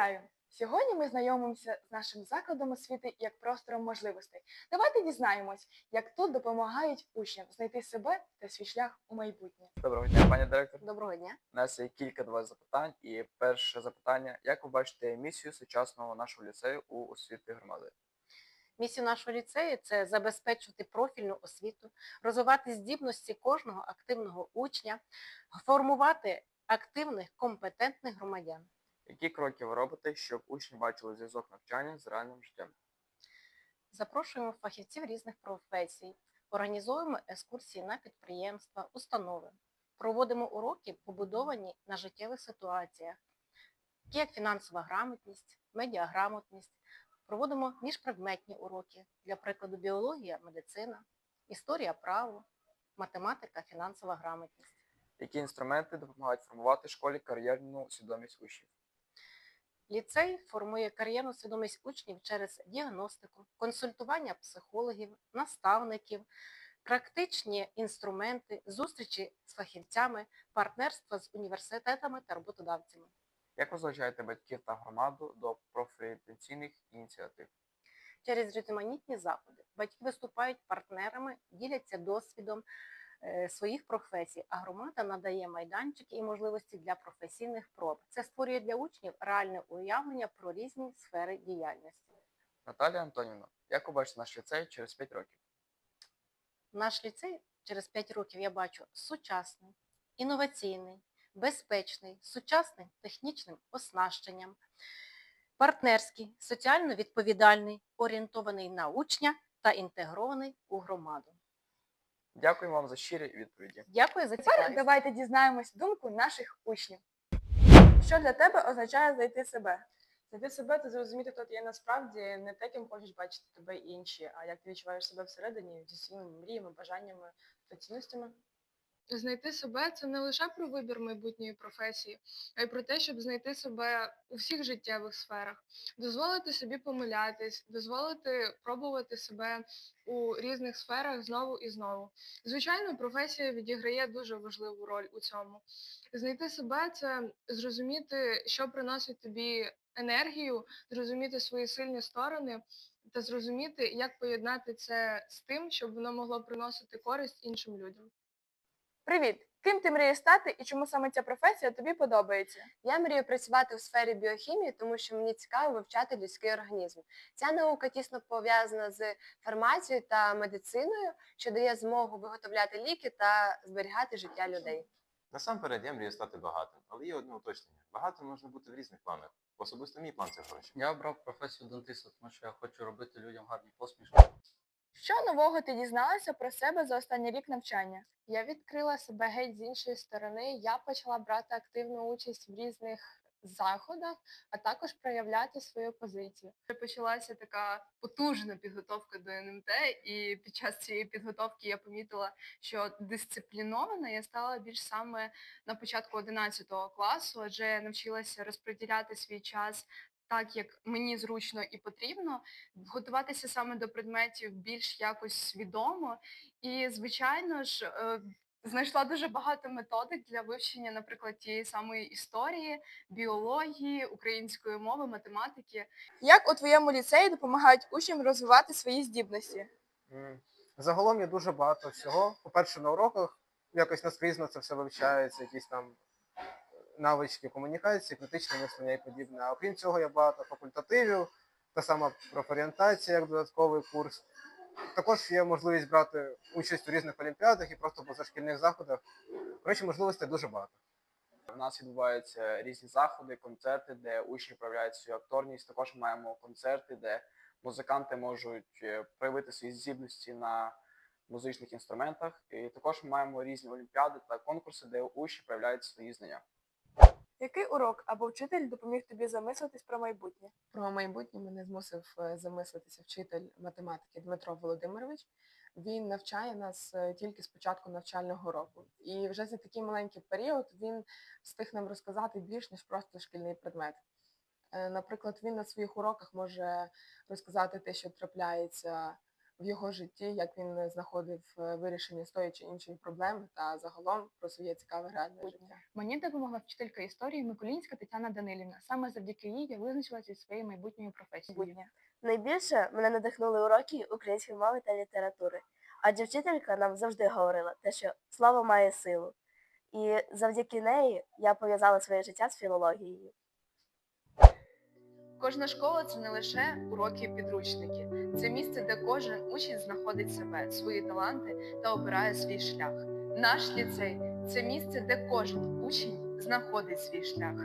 Вітаю! Сьогодні ми знайомимося з нашим закладом освіти як простором можливостей. Давайте дізнаємось, як тут допомагають учням знайти себе та свій шлях у майбутнє. Доброго дня, пані директор. Доброго дня. У нас є кілька до вас запитань. І перше запитання: як ви бачите місію сучасного нашого ліцею у освіті громади? Місія нашого ліцею це забезпечувати профільну освіту, розвивати здібності кожного активного учня, формувати активних компетентних громадян. Які кроки ви робите, щоб учні бачили зв'язок навчання з реальним життям? Запрошуємо фахівців різних професій, організовуємо екскурсії на підприємства, установи, проводимо уроки, побудовані на життєвих ситуаціях, такі як фінансова грамотність, медіаграмотність. Проводимо міжпредметні уроки, для прикладу біологія, медицина, історія право, математика, фінансова грамотність. Які інструменти допомагають формувати в школі кар'єрну свідомість учнів? Ліцей формує кар'єрну свідомість учнів через діагностику, консультування психологів, наставників, практичні інструменти, зустрічі з фахівцями, партнерства з університетами та роботодавцями. Як ви залучаєте батьків та громаду до профорієнтаційних ініціатив? Через різноманітні заходи батьки виступають партнерами, діляться досвідом своїх професій, а громада надає майданчики і можливості для професійних проб. Це створює для учнів реальне уявлення про різні сфери діяльності. Наталія Антонівна, як ви бачите наш ліцей через 5 років? Наш ліцей через 5 років я бачу сучасний, інноваційний, безпечний, сучасним технічним оснащенням, партнерський, соціально відповідальний, орієнтований на учня та інтегрований у громаду. Дякую вам за щирі відповіді. Дякую за Тепер давайте дізнаємось думку наших учнів. Що для тебе означає знайти себе? Знайти себе та зрозуміти, хто ти є насправді не те, ким хочуть бачити тебе інші, а як ти відчуваєш себе всередині зі своїми мріями, бажаннями та цінностями. Знайти себе це не лише про вибір майбутньої професії, а й про те, щоб знайти себе у всіх життєвих сферах, дозволити собі помилятись, дозволити пробувати себе у різних сферах знову і знову. Звичайно, професія відіграє дуже важливу роль у цьому. Знайти себе це зрозуміти, що приносить тобі енергію, зрозуміти свої сильні сторони та зрозуміти, як поєднати це з тим, щоб воно могло приносити користь іншим людям. Привіт! Ким ти мрієш стати і чому саме ця професія тобі подобається? Я мрію працювати у сфері біохімії, тому що мені цікаво вивчати людський організм. Ця наука тісно пов'язана з фармацією та медициною, що дає змогу виготовляти ліки та зберігати життя людей. Насамперед я мрію стати багатим, але є одне уточнення. Багатим можна бути в різних планах. Особисто мій план це гроші. Я обрав професію дантиста, тому що я хочу робити людям гарні посмішки. Що нового ти дізналася про себе за останній рік навчання? Я відкрила себе геть з іншої сторони. Я почала брати активну участь в різних заходах, а також проявляти свою позицію. Почалася така потужна підготовка до НМТ, і під час цієї підготовки я помітила, що дисциплінована я стала більш саме на початку 11 класу, адже я навчилася розподіляти свій час. Так, як мені зручно і потрібно, готуватися саме до предметів більш якось свідомо. І, звичайно ж, е, знайшла дуже багато методик для вивчення, наприклад, тієї самої історії, біології, української мови, математики. Як у твоєму ліцеї допомагають учням розвивати свої здібності? Загалом є дуже багато всього. По-перше, на уроках якось наскрізно це все вивчається, якісь там навички комунікації, критичне мислення і подібне. А окрім цього, є багато факультативів, та сама профорієнтація як додатковий курс. Також є можливість брати участь у різних олімпіадах і просто позашкільних заходах. Коротше, можливостей дуже багато. У нас відбуваються різні заходи, концерти, де учні проявляють свою акторність. Також маємо концерти, де музиканти можуть е, проявити свої здібності на музичних інструментах. І також маємо різні олімпіади та конкурси, де учні проявляють свої знання. Який урок або вчитель допоміг тобі замислитись про майбутнє? Про майбутнє мене змусив е, замислитися вчитель математики Дмитро Володимирович. Він навчає нас е, тільки з початку навчального року. І вже за такий маленький період він встиг нам розказати більш ніж просто шкільний предмет. Е, Наприклад, він на своїх уроках може розказати те, що трапляється в його житті, як він знаходив е, вирішення з тої чи іншої проблеми, та загалом про своє цікаве реальне життя. Мені допомогла вчителька історії Миколінська Тетяна Данилівна. Саме завдяки їй я визначилася зі своєю майбутньою професією. Найбільше мене надихнули уроки української мови та літератури, адже вчителька нам завжди говорила те, що слово має силу. І завдяки неї я пов'язала своє життя з філологією. Кожна школа це не лише уроки і підручники, це місце, де кожен учень знаходить себе, свої таланти та обирає свій шлях. Наш ліцей це місце, де кожен учень знаходить свій шлях.